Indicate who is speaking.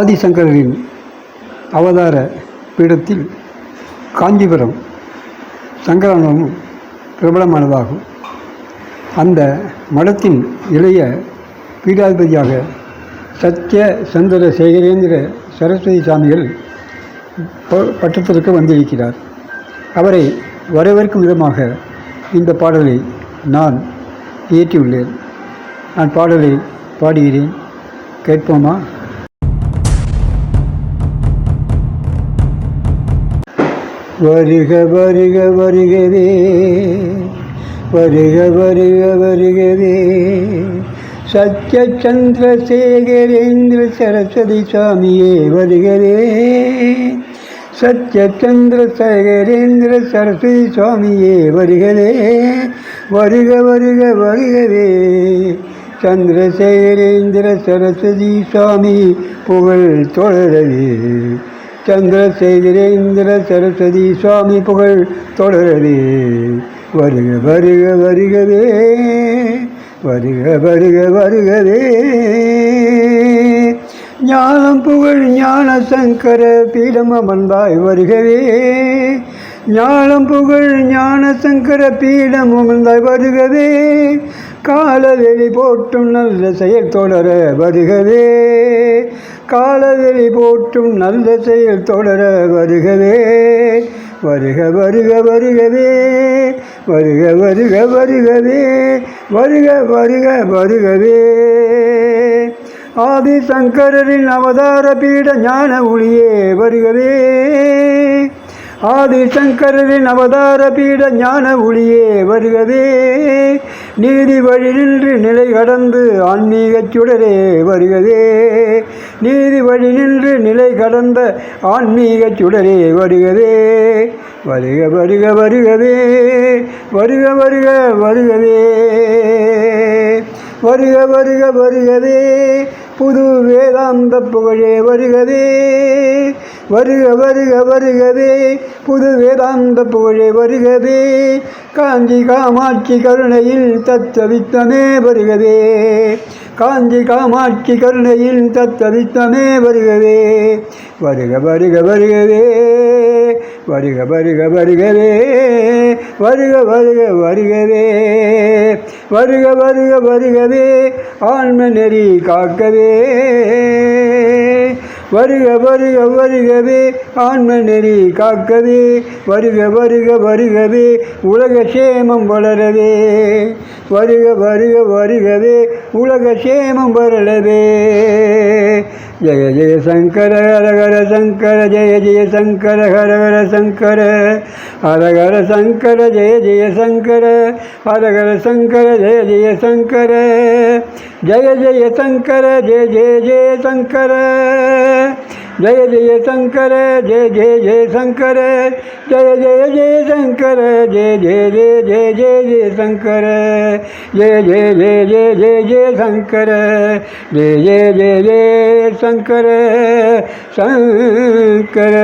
Speaker 1: ஆதிசங்கரின் அவதார பீடத்தில் காஞ்சிபுரம் சங்கரானமும் பிரபலமானதாகும். அந்த மடத்தின் இளைய பீடாதிபதியாக சத்ய சந்திர சேகரேந்திர சரஸ்வதி சாமிகள் ப- பட்டத்திற்கு வந்திருக்கிறார். அவரை வரவேற்கும் விதமாக இந்த பாடலை நான் இயற்றியுள்ளேன். நான் பாடலை பாடுகிறேன். கேட்போமா? வருக வருக வருகவே. வருக வருக வருகவே. சத்ய சந்திரசேகரேந்திர சரஸ்வதி சுவாமியே வருகிறே சத்ய சந்திரசேகரேந்திர சரஸ்வதி சுவாமியே வருகிறே வருக வருக வருகவே. சந்திரசேகரேந்திர சரஸ்வதி சுவாமி புகழ் தொடரவே சந்திரசேகரேந்திர சரஸ்வதி சுவாமி புகழ் தொடரதே வருக வருக வருகவே. வருக வருக வருகவே. ஞானம் புகழ் ஞான சங்கர பீடம அமர்ந்தாய் வருகவே. ஞானம் புகழ் ஞான சங்கர பீடம் அமர்ந்தாய் வருகவே காலவெளி போட்டும் நல்ல செயல் தொடர வருகவே. காலவெளி போட்டும் நல்ல செயல் தொடர வருகவே. வருக வருக வருகவே. வருக வருக வருகவே. வருக வருக வருகவே. ஆதிசங்கரின் அவதார பீட ஞான ஒளியே வருகவே. ஆதிசங்கரின் அவதார பீட ஞான ஒளியே வருகவே. நீதி வழி நின்று நிலை கடந்து ஆன்மீகச் சுடரே வருகவே. நீதி வழி நின்று நிலை கடந்த ஆன்மீகச் சுடரே வருகவே. வருக வருக வருகவே. வருக வருக வருகவே. வருக வருக வருகவே. புது வேதாந்த புகழே வருகதே வருக வருக வருகதே புது வேதாந்த புகழே வருகதே காஞ்சி காமாட்சி கருணையில் தத்தவித்தமே வருகதே காஞ்சி காமாட்சி கருணையில் தத்தவித்தமே வருகதே வருக வருக வருகதே வருக வருக வருகவே வருக வருக வருகவே வருக வருக வருகவே ஆன்ம நெறி காக்கவே. வருக வருக வருகவே ஆன்ம நெறி காக்கவே. வருக வருக வருகவே உலக சேமம் வளரவே. வருக வருக வருகவே உலக சேமம் வளரவே. ஜய ஜய சங்கர ஹரஹர சங்கர ஜெய ஜெய சங்கர ஹரஹர சங்கர ஹரஹர சங்கர ஜெய ஜெய சங்கர ஹரஹர சங்கர ஜெய ஜெய சங்கர ஜய ஜெய சங்கர ஜெய ஜெய ஜெய சங்கர ஜெய ஜெய சங்கர ஜெய ஜெய ஜெய சங்கர ஜெய ஜெய ஜெய சங்கர ஜெய ஜெய ஜெய ஜெய ஜெய ஜெய சங்கர ஜெய ஜெய ஜெய ஜெய ஜெய ஜெய சங்கர ஜெய ஜெய ஜெய ஜெய சங்கர சங்கர